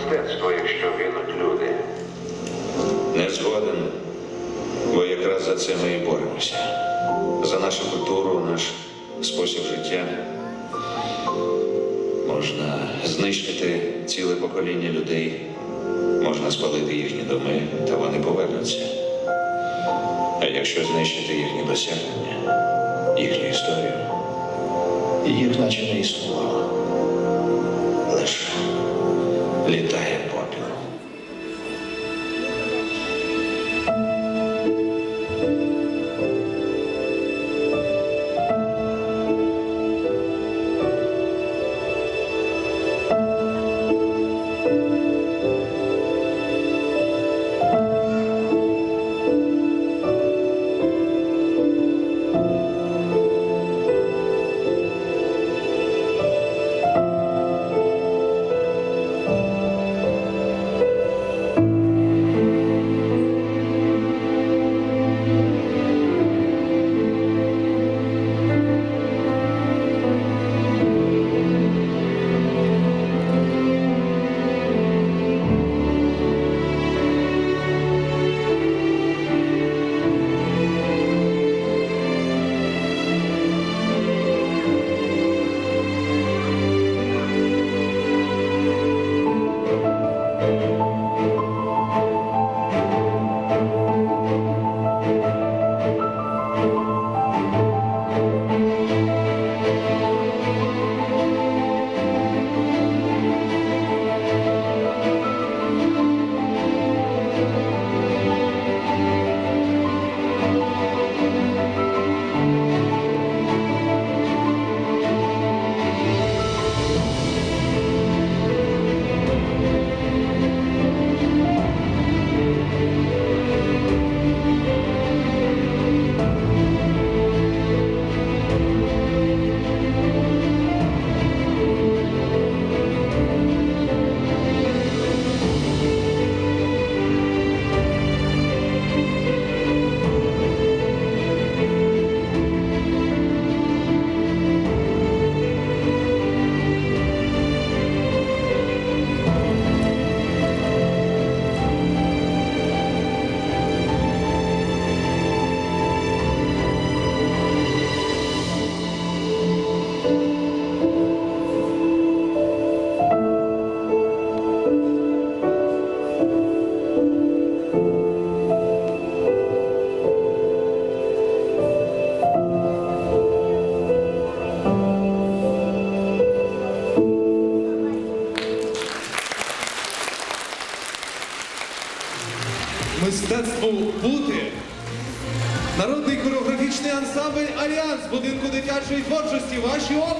мистецтво, якщо гинуть люди. Не згоден, бо якраз за це ми і боремося, за нашу культуру, наш спосіб життя. Можна знищити ціле покоління людей, можна спалити їхні доми, та вони повернуться. А якщо знищити їхні досягнення, їхню історію, їх наче не існувало. Лише літає Мистецтво бути. Народний хореографічний ансамбль Альянс будинку дитячої творчості. Ваші